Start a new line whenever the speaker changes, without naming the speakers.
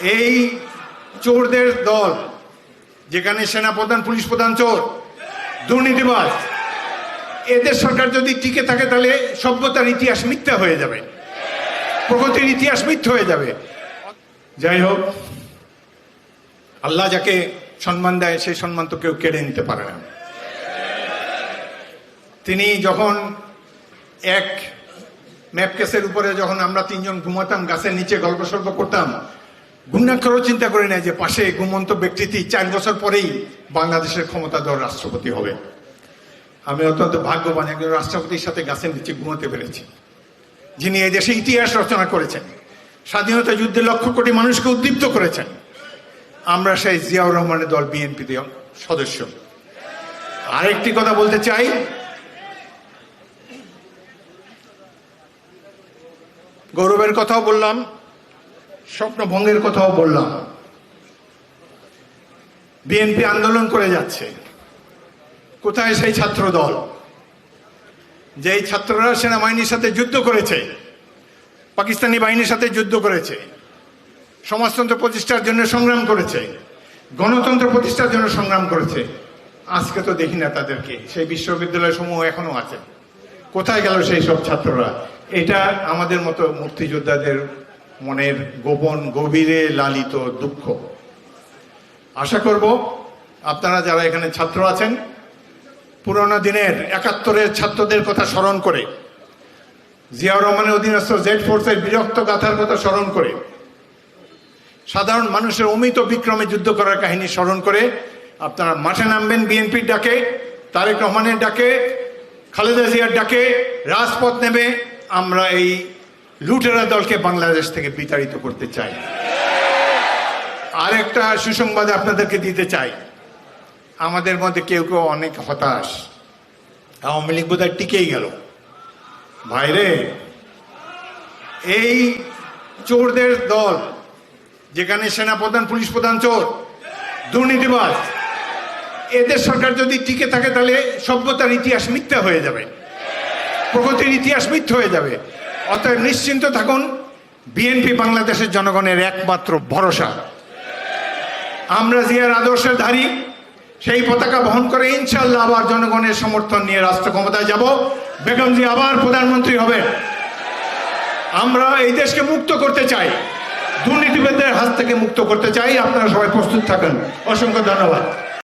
এই চোরদের দল, যেখানে সেনাপ্রধান, পুলিশ প্রধান চোর, দুর্নীতিবাজ, এদের সরকার যদি টিকে থাকে তাহলে সভ্যতার ইতিহাস মিথ্যা হয়ে যাবে। প্রগতির ইতিহাস মিথ্যা হয়ে যাবে। যাই হোক, আল্লাহ যাকে সম্মান দেয়, সেই সম্মান তো কেউ কেড়ে নিতে পারে না। তিনি যখন এক ম্যাপকেসের উপরে যখন আমরা তিনজন ঘুমাতাম, গাছের নিচে গল্প সল্প করতাম গুণাক্ষরও চিন্তা করে নেয় যে পাশে ঘুমন্ত ব্যক্তিটি চার বছর পরেই বাংলাদেশের ক্ষমতাধর রাষ্ট্রপতি হবে। আমি অত্যন্ত ভাগ্যবান একজন রাষ্ট্রপতির সাথে গাছের নিচে ঘুমাতে পেরেছি, যিনি এই দেশে ইতিহাস রচনা করেছেন, স্বাধীনতা যুদ্ধে লক্ষ কোটি মানুষকে উদ্দীপ্ত করেছেন। আমরা সেই জিয়াউর রহমানের দল বিএনপি সদস্য। আরেকটি কথা বলতে চাই, গৌরবের কথাও বললাম স্বপ্নভঙ্গের কথাও বললাম। বিএনপি আন্দোলন করে যাচ্ছে। কোথায় সেই ছাত্র দল যেই ছাত্ররা সেনাবাহিনীর সাথে যুদ্ধ করেছে, পাকিস্তানি বাহিনীর সাথে যুদ্ধ করেছে, সমাজতন্ত্র প্রতিষ্ঠার জন্য সংগ্রাম করেছে, গণতন্ত্র প্রতিষ্ঠার জন্য সংগ্রাম করেছে, আজকে তো দেখি না তাদেরকে। সেই বিশ্ববিদ্যালয় সমূহ এখনও আছে। কোথায় গেল সেই সব ছাত্ররা? এটা আমাদের মতো মুক্তিযোদ্ধাদের মনের গোপন গভীরে লালিত দুঃখ। আশা করব আপনারা যারা এখানে ছাত্র আছেন, পুরোনো দিনের একাত্তরের ছাত্রদের কথা স্মরণ করে, জিয়াউর রহমানের অধীনস্থ জেড ফোর্সের বিরক্ত গাথার কথা স্মরণ করে, সাধারণ মানুষের অমিত বিক্রমে যুদ্ধ করার কাহিনী স্মরণ করে আপনারা মাঠে নামবেন বিএনপির ডাকে, তারেক রহমানের ডাকে, খালেদা জিয়ার ডাকে, রাজপথ নেবে আমরা এই লুটেরা দলকে বাংলাদেশ থেকে বিতাড়িত করতে চাই আরেকটা সুসংবাদ আপনাদেরকে দিতে চাই। আমাদের মধ্যে কেউ কেউ অনেক হতাশ। আওয়ামী লীগ বোধহয় টিকেই গেল। ভাইরে, এই চোরদের দল, যেখানে সেনাপ্রধান, পুলিশ প্রধান চোর, দুর্নীতিবাজ, এদের সরকার যদি টিকে থাকে তাহলে সভ্যতার ইতিহাস মিথ্যা হয়ে যাবে। প্রগতির ইতিহাস মিথ্যা হয়ে যাবে। অতএব নিশ্চিন্ত থাকুন, বিএনপি বাংলাদেশের জনগণের একমাত্র ভরসা। আমরা জিয়ার আদর্শের ধারী, সেই পতাকা বহন করে ইনশাল্লাহ আবার জনগণের সমর্থন নিয়ে রাষ্ট্র ক্ষমতায় যাব। বেগম জি আবার প্রধানমন্ত্রী হবেন আমরা এই দেশকে মুক্ত করতে চাই। দুর্নীতিবাদদের হাত থেকে মুক্ত করতে চাই। আপনারা সবাই প্রস্তুত থাকেন। অসংখ্য ধন্যবাদ।